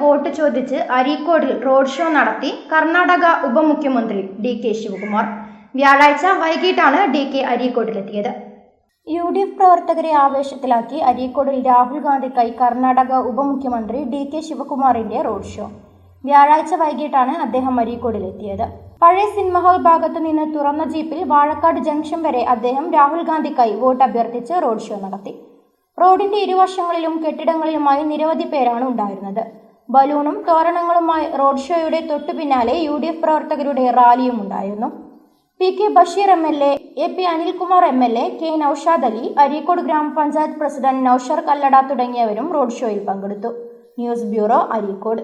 Vote ചോദിച്ച് അരീക്കോടിൽ road show നടത്തി കർണാടക ഉപമുഖ്യമന്ത്രി ഡി കെ ശിവകുമാർ. വ്യാഴാഴ്ച വൈകിട്ടാണ് ഡി കെ അരീക്കോടിലെത്തിയത്. യു ഡി എഫ് പ്രവർത്തകരെ ആവേശത്തിലാക്കി അരീക്കോടിൽ രാഹുൽ ഗാന്ധിക്കായി കർണാടക ഉപമുഖ്യമന്ത്രി ഡി കെ ശിവകുമാറിന്റെ റോഡ് ഷോ. വ്യാഴാഴ്ച വൈകിട്ടാണ് അദ്ദേഹം അരീക്കോടിലെത്തിയത്. പഴയ സിനിമ ഹാൾ ഭാഗത്തു നിന്ന് തുറന്ന ജീപ്പിൽ വാഴക്കാട് ജംഗ്ഷൻ വരെ അദ്ദേഹം രാഹുൽ ഗാന്ധിക്കായി വോട്ട് അഭ്യർത്ഥിച്ച് റോഡ് ഷോ നടത്തി. റോഡിന്റെ ഇരുവശങ്ങളിലും കെട്ടിടങ്ങളിലുമായി നിരവധി പേരാണ് ഉണ്ടായിരുന്നത്. ബലൂണും തോരണങ്ങളുമായി റോഡ് ഷോയുടെ തൊട്ടു പിന്നാലെ യു ഡി എഫ് പ്രവർത്തകരുടെ റാലിയും ഉണ്ടായിരുന്നു. P K Basheer M L A A P Anilkumar M L A K Naushad Ali Areekode ഗ്രാമപഞ്ചായത്ത് പ്രസിഡന്റ് നൌഷർ കല്ലട തുടങ്ങിയവരും റോഡ് ഷോയിൽ പങ്കെടുത്തു. News bureau Areekode.